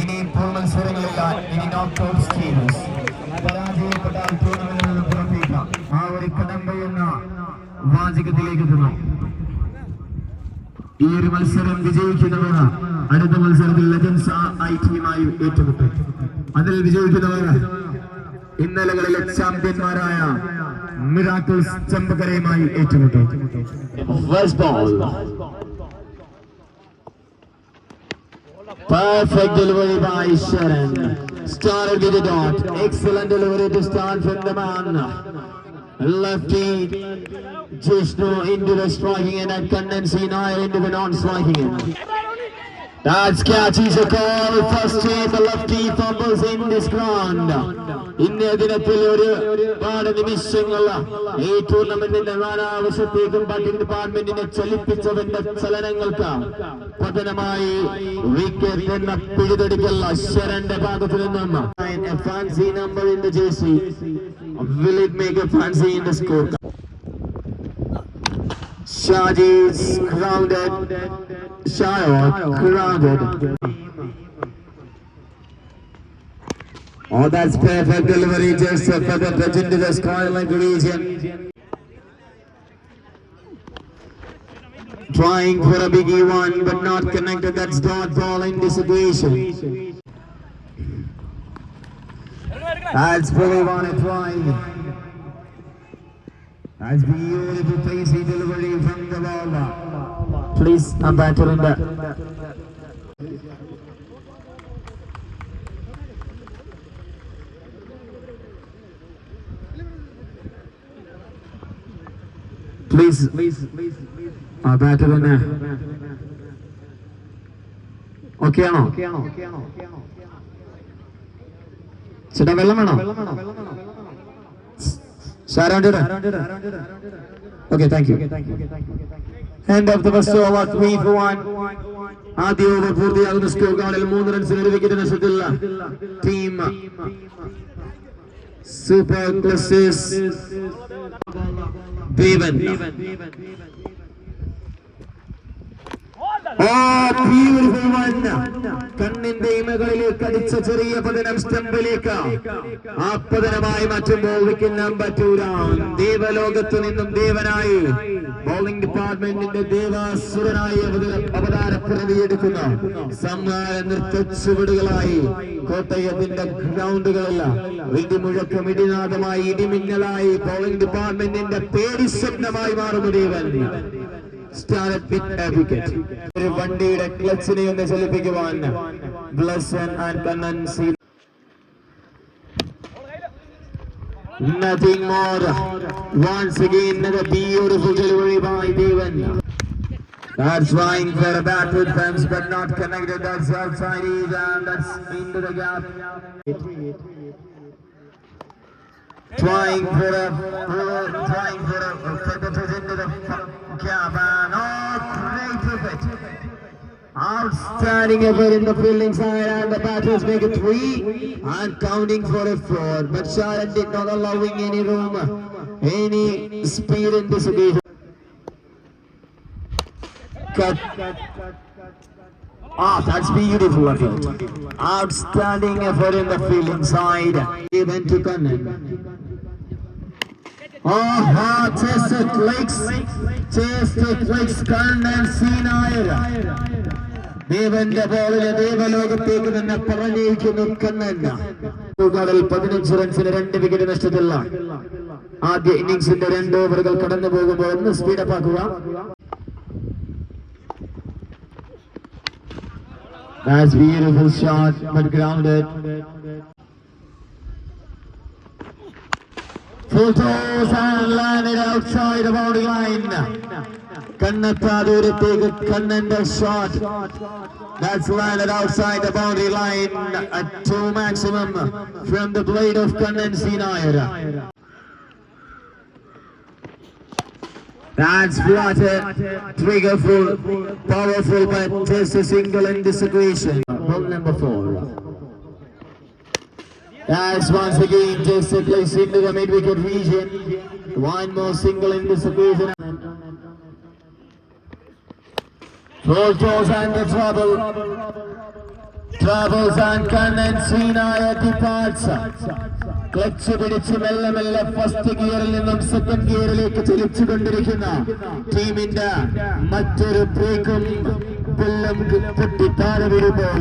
ഇനി ഇപ്പോൾ മത്സരങ്ങളില്ല ഇനി നോക്കൌട്ട് സ്റ്റേജസ് പരാജയപ്പെട്ടാൽ ടൂർണമെന്റിൽ നിന്ന് പുറത്തേക്കാം. ആ ഒരു കടമ്പ എന്ന വാചകത്തിലേക്ക് എത്തുന്നു. ഈ ഒരു മത്സരം വിജയിക്കുന്നവർ അടുത്ത മത്സരത്തിൽ ലെജൻസ് ഐ ടീമായി ഏറ്റുമുട്ടും. അതിൽ വിജയിക്കുന്നവർ ഇന്നലകളിലെ ചാമ്പ്യന്മാരായ മിറാക്കിൾസ് ചെമ്പകരയുമായി ഏറ്റുമുട്ടും. Perfect delivery by Sharon. Started with the dot. Excellent delivery to start from the man. Lefty Jishnu into the striking and Kandansi Nair into the non-striking. That catch is a goal. First team lefty fumbles in this ground. ഇന്നേ ദിനത്തിൽ ഒരുപാട് നിമിഷങ്ങൾ ഈ ടൂർണമെന്റിന്റെ നാലാവശ്യത്തേക്കും batting ഡിപ്പാർട്ട്മെന്റിനെ ചലിപ്പിച്ചവന്റെ ചലനങ്ങൾക്ക് പതനമായി wicket എന്ന പിഴുതെടുക്കൽ ശരന്റെ ഭാഗത്ത് നിന്നും fancy number in the jersey will it make a fancy in the score Shaji is grounded. Shire grounded. Oh, that's perfect delivery just for the touch into the skyline region. Trying for a biggie one, but not connected. That's dot ball in this situation. That's fully one a try. That's beautiful pacey delivery from please അംബാറ്ററിന്റെ please ആ അംബാറ്ററിന് ഓക്കെയാണോ ചേട്ടാ വെള്ളം വേണോ? സാരാണ്ടിയുടെ okay thank you end of the first over three four one ആദ്യ over പൂർത്തിയാകുന്ന score കാർഡിൽ മൂന്ന് റൺസിന് ഒരു വിക്കറ്റ് നഷ്ടത്തിലുള്ള ടീം സൂപ്പർ ക്ലസസ് ദേവൻ ആ കണ്ണിന്റെ ഇമകളിലേക്ക് അടിച്ച ചെറിയ പതനം സ്റ്റെമ്പിലേക്ക്. ആ പതനമായി മാറ്റുമ്പോൾ വിൽക്കാൻ പറ്റൂല. ദേവലോകത്ത് നിന്നും ദേവനായി ബോളിംഗ് ഡിപ്പാർട്ട്മെന്റിന്റെ ദേവാസുരനായി അവതാര പിറവിയെടുക്കുന്ന സമ്മാന നൃത്തച്ചുവടുകളായി കോട്ടയത്തിന്റെ ഗ്രൗണ്ടുകളല്ല. ഇടിമുഴക്കം ഇടിനാഥമായി ഇടിമിന്നലായി ബോളിംഗ് ഡിപ്പാർട്ട്മെന്റിന്റെ പേടിശബ്ദമായി മാറുന്നു ദേവൻ. സ്റ്റാർട്ട് വിത്ത് എ വിക്കറ്റ് ഒരു വണ്ടിയുടെ ക്ലച്ചിനെ ഒന്ന് ചലിപ്പിക്കുവാൻ Blessan and Kannan C Nothing more. Once again, another beautiful delivery by Devan. That's flying for a bat with fence, but not connected. That's outside is and that's into the gap. Trying for a, uh, trying for a, uh, for the touch into the Outstanding effort in the fielding side and the batters make it three and counting for a four. But Sharon did not allowing any room, any speed in this occasion. Cut. Ah, that's beautiful effort. Outstanding effort in the fielding side. Even to Kannan. Oh, just likes clicks, likes clicks, Kannan ദേവന്റെ ബോളിലെ ദേവലോകത്തേക്ക് തന്നെ പറഞ്ഞിരിക്കുന്നു കണ്ണന്ന കടൽ പതിനഞ്ച് റൺസിന് രണ്ട് wicket നഷ്ടത്തിലുള്ള ആദ്യ ഇന്നിംഗ്സിന്റെ രണ്ട് ഓവറുകൾ കടന്നു പോകുമ്പോൾ ഒന്ന് സ്പീഡപ്പ് ആക്കുക. That's beautiful shot, but. Photos and landed outside the boundary line. Kannatadurapig Kannanda shot. That's landed outside the boundary line at two maximum from the blade of Kannan Sinayara. That's flatter, triggerful, powerful, but just a single in this equation. Ball number four. That's once again just a place into the mid-wicket region. One more single in this occasion. Four toes and the trouble. Troubles and കണ്ണൻസീനായ departs. Clutch പിടിച്ച് മെല്ലെ മെല്ലെ first ഗിയറിൽ നിന്നും second ഗിയറിലേക്ക് ചലിച്ചുകൊണ്ടിരിക്കുന്ന ടീമിന്റെ മറ്റൊരു ബ്രേക്കും പുല്ലും പൊട്ടി താഴെ വീഴുമ്പോൾ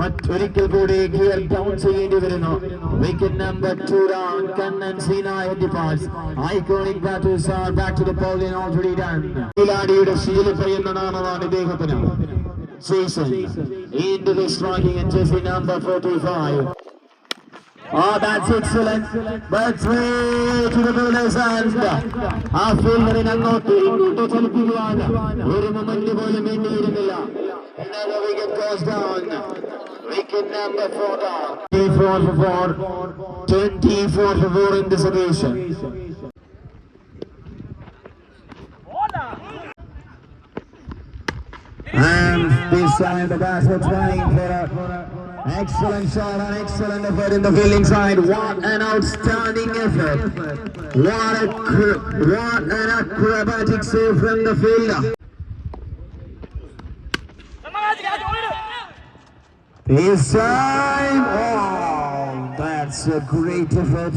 മറ്റൊരിക്കൽ കൂടി ഗിയർ ഡൗൺ ചെയ്യേണ്ടി വരുന്നു. Wicket number two down Kannan സീനായ departs iconic batters are back to the bowling already done കിലാടിയുടെ ശീലിപ്പ എന്ന നാമമാണ് ഇദ്ദേഹത്തിന്. Season in the striking and jersey number 45. Oh, that's excellent. But way to the bowler's hand. ആ ഫീൽഡറിന് അങ്ങോട്ട് ഇങ്ങോട്ട് ചലിപ്പിക്കുവാൻ ഒരു moment പോലും വേണ്ടിയിരുന്നില്ല Another wicket goes down. Wicket number four down. 24 for 4. 24 for 4 in this occasion. And this time the batter trying for a excellent shot and excellent effort in the fielding side. What an outstanding effort. What a cr- what an acrobatic save from the fielder. This time, oh, that's a great effort.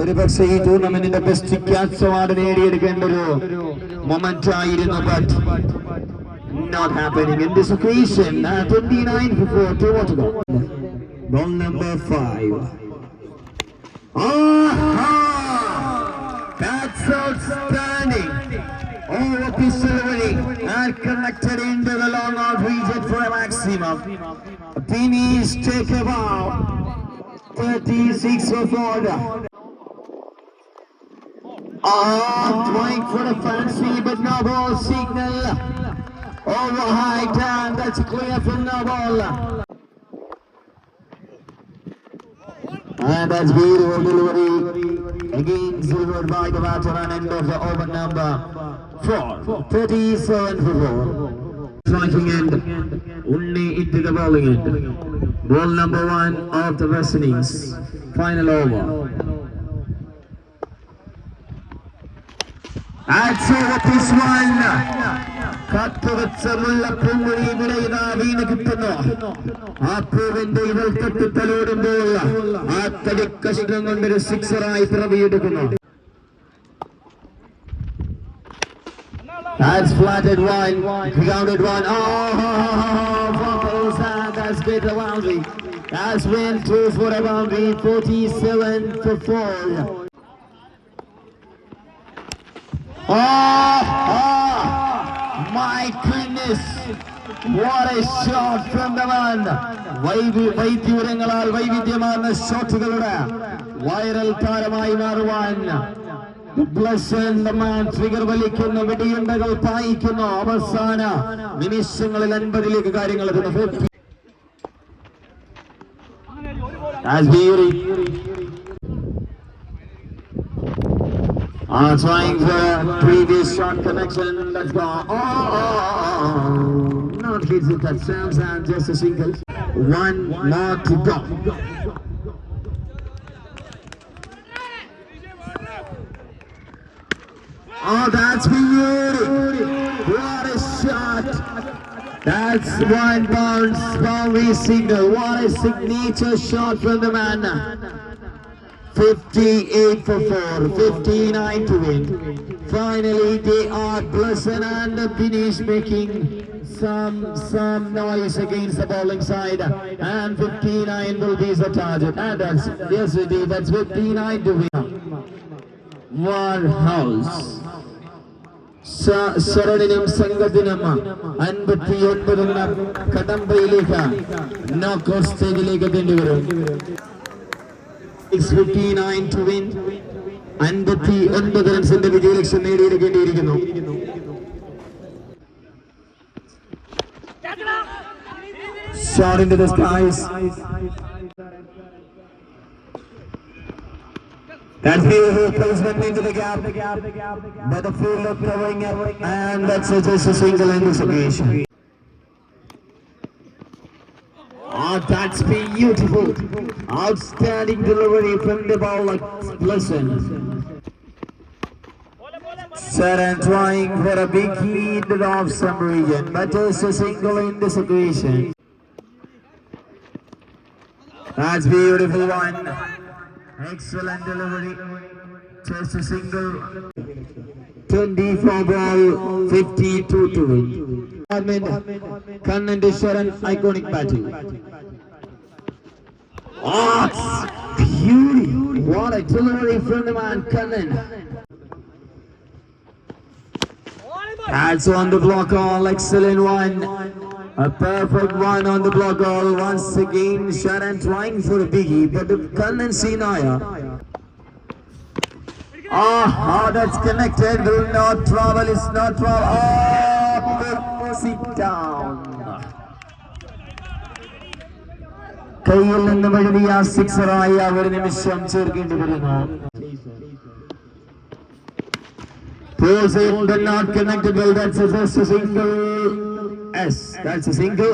ഒരു പക്ഷേ ഈ ടൂർണമെന്റിന്റെ best catch award നേടിയെടുക്കേണ്ട ഒരു moment ആയിരുന്നു but not happening in this occasion. Uh, 29 for 4, two more to go. Number 5. Ah! That's outstanding. Over Pissolini and connected into the long out region for a maximum. Beanies take a bow. 36 for 4. Ah, trying for a fancy, but no ball signal. Over high down, that's clear from no ball. And that's beautiful delivery. Again delivered by the batter and end of the over number four. 37 for four. Striking end. Only into the bowling end. Ball number one of the West innings. Final over. That's over this one. കാത്തുവച്ച മുല്ലപ്പൂങ്കുഴി ഇവിടെ ഇതാ വീണ് കിട്ടുന്നു ആ പൂവിന്റെ ഇവൾ തൊട്ട് തലോടുമ്പോൾ ആ തടിക്കഷ്ണം കൊണ്ടൊരു സിക്സറായി പിറവിയെടുക്കുന്നു That's flatted one, grounded one. Oh, Buffalo's hand, that's great the boundary. That's went through for a boundary, 47 for 4. Oh, oh, my goodness. What a shot from the man. വൈവി വൈദ്യൂരങ്ങളാൽ വൈവിധ്യമാർന്ന ഷോട്ടുകളുടെ വൈറൽ താരമായി മാറുവാൻ ട്രിഗർ വലിക്കുന്നു വെടിയുണ്ടകൾ പായിക്കുന്നു അവസാന നിമിഷങ്ങളിൽ അൻപതിലേക്ക് കാര്യങ്ങൾ എത്തുന്നു Uh, trying a previous shot connection. Let's go. Oh, oh, oh, oh. Not hits it touchdowns and just a single. One more to go. Oh, that's beauty. What a shot. That's one bounce, boundary single. What a signature shot from the man. 58 for 4, 59 to win. Finally, they are Blesson and Finish making some some noise against the bowling side. And 59 will be the target. And that's, yes, indeed, that's 59 to win. Warhouse. സ- ശരണിനും സംഘത്തിനും അൻപത്തി ഒൻപതിന് കടമ്പയിലേക്ക് knockout സ്റ്റേജിലേക്ക് എത്തേണ്ടി വരും 659 to win. അൻപത്തി ഒൻപത് റൺസിന്റെ വിജയലക്ഷ്യം നേടിയെടുക്കേണ്ടിയിരിക്കുന്നു Shot into the skies. That's beautiful placement into the gap. But the fielder covering up, and that's just a single in this occasion. Oh, that's beautiful. Outstanding delivery from the bowler. Listen. Sharon trying for a big hit off some region, but it's a single in this equation. That's beautiful one. Excellent delivery. Just a single. 24 ball, 52 to win. Batting. Oh, beauty. What a delivery from the man, Kannan. That's on the block all, excellent one. A perfect one on the block all. Once again, Sharon trying for a biggie, but the Kannan Sinaya. Ah, oh, that's connected. Will not travel, is not travel. Oh, sit down. കയ്യിൽ നിന്ന് വഴുതിയ സിക്സറായി ഒരു നിമിഷം ചേർക്കേണ്ടി വരുന്നു it, but not well. That's a, that's a single. S. That's a single.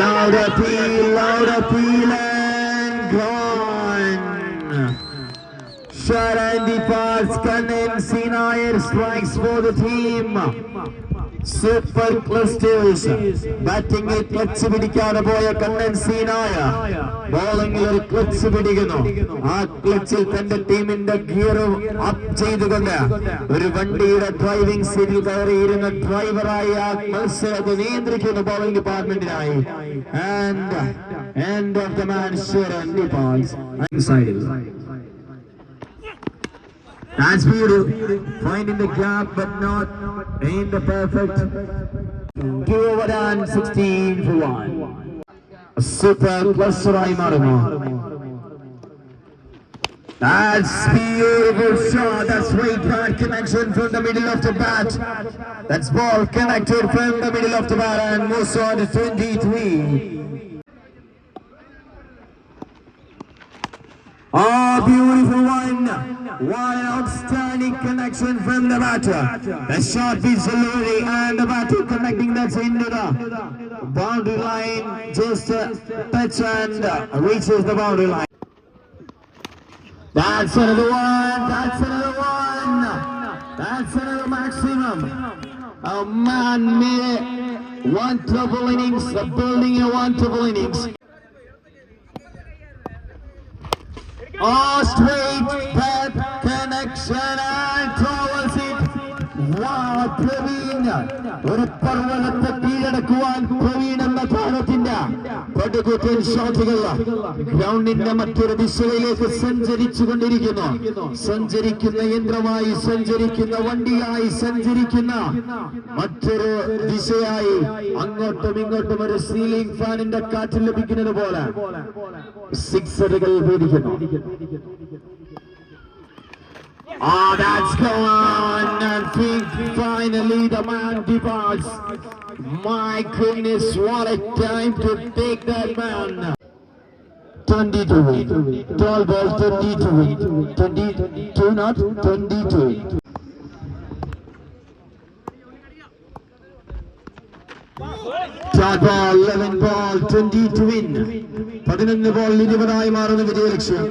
Loud appeal, loud appeal, and gone. Shot and departs. Kanan Sinair strikes for the team. Super clusters ബാറ്റിംഗിൽ clutch പിടിക്കാതെ പോയ കണ്ണൻ സീനായ ബോളിംഗിൽ ഒരു clutch പിടിക്കുന്നു. ആ ക്ലച്ചിൽ തന്റെ ടീമിന്റെ gear up ചെയ്തുകൊണ്ട് ഒരു വണ്ടിയുടെ ഡ്രൈവിംഗ് സീറ്റിൽ കയറിയിരുന്ന ഡ്രൈവറായി ആ മത്സരത്തെ നിയന്ത്രിക്കുന്നു bowling ഡിപ്പാർട്ട്മെന്റിനായി and end of the man Sheren ഡിപ്പാൾസ് That's beautiful. finding the gap but not in the perfect. Two over done, 16 for 1. Super plus Surai Marumo. That's beautiful shot. That's great bad connection from the middle of the bat. That's ball connected from the middle of the bat and Mossad 23. Oh, beautiful. What an outstanding connection from the batter. The shot is delivery and the batter connecting that into the boundary line. Just a touch and uh, reaches the boundary line. That's another one. That's another one. That's another maximum. A man made one double innings, building a one double innings. Oh, sweet bad connection. I told ഒരു പർവതത്തെ കീഴടക്കുവാൻ പ്രവീൺ എന്ന താരത്തിന്റെ പടുകുറ്റൻ ഷോട്ടുകൾ ഗ്രൗണ്ടിന്റെ മറ്റൊരു ദിശയിലേക്ക് സഞ്ചരിച്ചു കൊണ്ടിരിക്കുന്നു സഞ്ചരിക്കുന്ന യന്ത്രമായി സഞ്ചരിക്കുന്ന വണ്ടിയായി സഞ്ചരിക്കുന്ന മറ്റൊരു ദിശയായി അങ്ങോട്ടും ഇങ്ങോട്ടും ഒരു സീലിംഗ് ഫാനിന്റെ കാറ്റ് ലഭിക്കുന്നത് പോലെ. സിക്സറുകൾ വീടിക്കുന്നു Oh, that's gone. And think finally the man departs. My goodness, what a time to take that man. 20 to win. 12 ball, 20 to win. 22 not, 22. Third ball, 11 ball, 20 to win. പതിനൊന്ന് ബോൾ ഇരുപതായി മാറുന്ന വിജയലക്ഷ്യം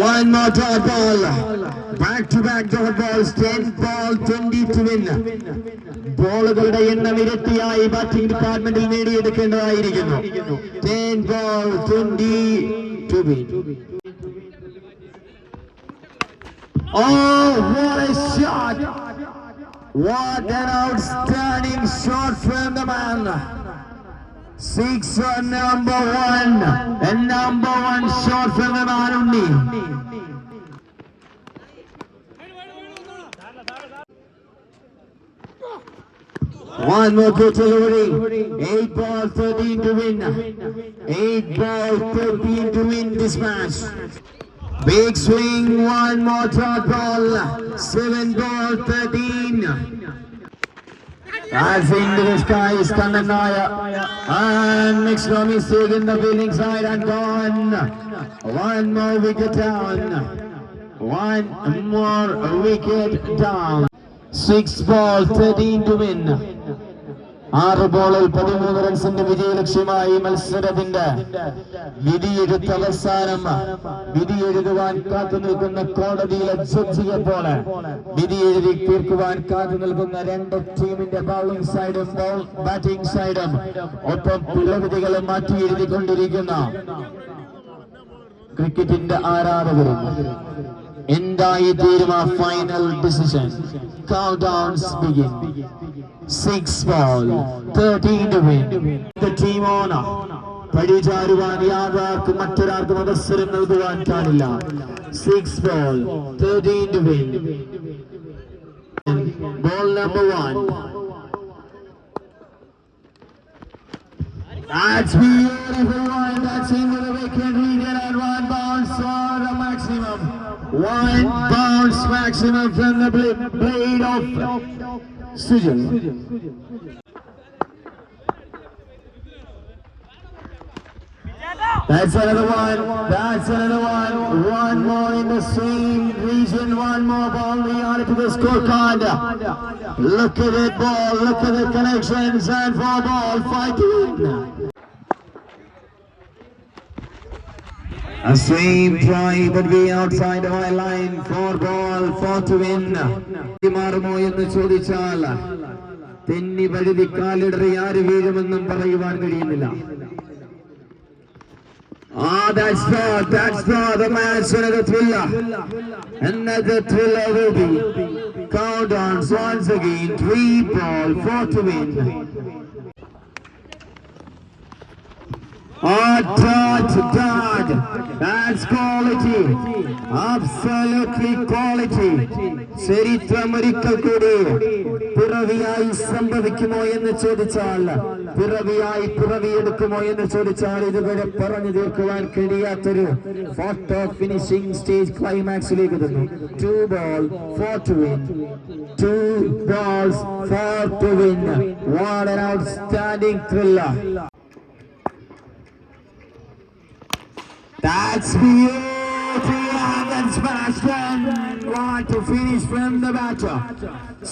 One more dot ball. Back to back dot balls. 10 ball, 20 to win. ബോളുകളുടെ എണ്ണം ഇരട്ടിയായി batting ഡിപ്പാർട്ട്മെന്റിൽ നേടിയെടുക്കേണ്ടതായിരിക്കുന്നു ten ball twenty two win Oh, what a shot! What an outstanding shot from the man! Six for number one. And number one shot from the only. One more good delivery. Eight ball, 13 to win. Eight ball, 13 to win this match. Big swing, one more dot ball. Seven ball, 13. As into the sky is Kandanaya. And makes no mistake in the fielding side and gone. One more wicket down. One more wicket down. Six ball, 13 to win. ആറ് ബോളിൽ പതിമൂന്ന് റൺസിന്റെ വിജയലക്ഷ്യമായി മത്സരത്തിന്റെ വിധിയെഴുത്ത് അവസാനം വിധിയെഴുതുവാൻ കാത്തു നിൽക്കുന്ന കോടതിയിലെ ജഡ്ജിയെ പോലെ വിധിയെഴുതി തീർക്കുവാൻ കാത്തു നിൽക്കുന്ന രണ്ട് ടീമിന്റെ ബൗളിംഗ് സൈഡും ബാറ്റിംഗ് സൈഡും ഒപ്പം പിഴവിധികളും മാറ്റി എഴുതിക്കൊണ്ടിരിക്കുന്ന ക്രിക്കറ്റിന്റെ ആരാധകരും എന്തായി തീരുമാ final decision countdowns begin six ball thirteen to win the team owner പഴിചാരുവാൻ യാതാർക്കും മറ്റൊരാൾക്കും അവസരം നൽകുവാൻ കാണില്ല six ball thirteen to win ball number one That's beautiful one. That's into the wicket. We get at one bounce for the maximum. One bounce maximum from the bl- blade of Sujal. That's another one. That's another one. One more in the same region. One more ball. We are to the scorecard. Look at it, ball. Look at the connections. And four ball. Five A same try, but we outside white line. Four ball, four to win. മാറുമോ എന്ന് ചോദിച്ചാൽ തെന്നി വഴുതി കാലിടറി ആര് വീഴുമെന്നും പറയുവാൻ കഴിയുന്നില്ല Ah, that's draw, that's draw, the match, another thriller. Another thriller will be. Countdowns once again, three ball, four to win. Oh, touch dot. That's quality. Absolutely quality. ചരിത്രമൊരിക്കൽ കൂടി പിറവിയായി സംഭവിക്കുമോ എന്ന് ചോദിച്ചാൽ പിറവിയായി പിറവിയെടുക്കുമോ എന്ന് ചോദിച്ചാൽ ഇതുവരെ പറഞ്ഞു തീർക്കുവാൻ കഴിയാത്തൊരു ഫോട്ടോ ഫിനിഷിംഗ് സ്റ്റേജ് ക്ലൈമാക്സിലേക്ക് തന്നു two ball four to win two balls four to win what an outstanding thriller That's beauty and then smashed and want to finish from the batter.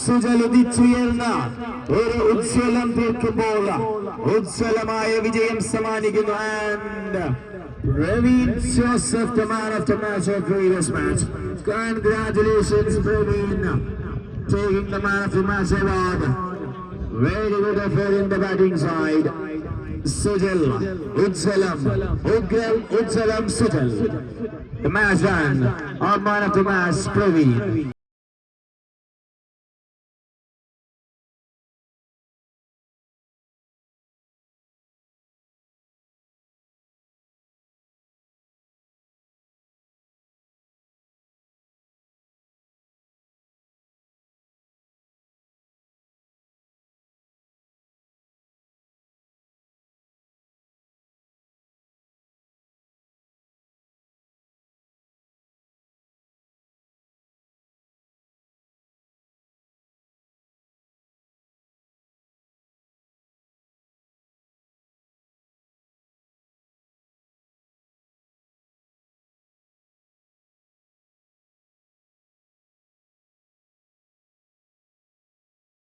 സുജൽ ഉദിച്ചുയർന്ന ഒരു ഉജ്ജ്വലം തീർക്കുമ്പോൾ ഉജ്ജ്വലമായ വിജയം സമ്മാനിക്കുന്നു and Praveen Joseph, the man of the match of previous match. Congratulations, Praveen, taking the man of the match award. Very good effort in the batting side. سجل اتسلم اقل اتسلم سجل معزان امانة معز بروين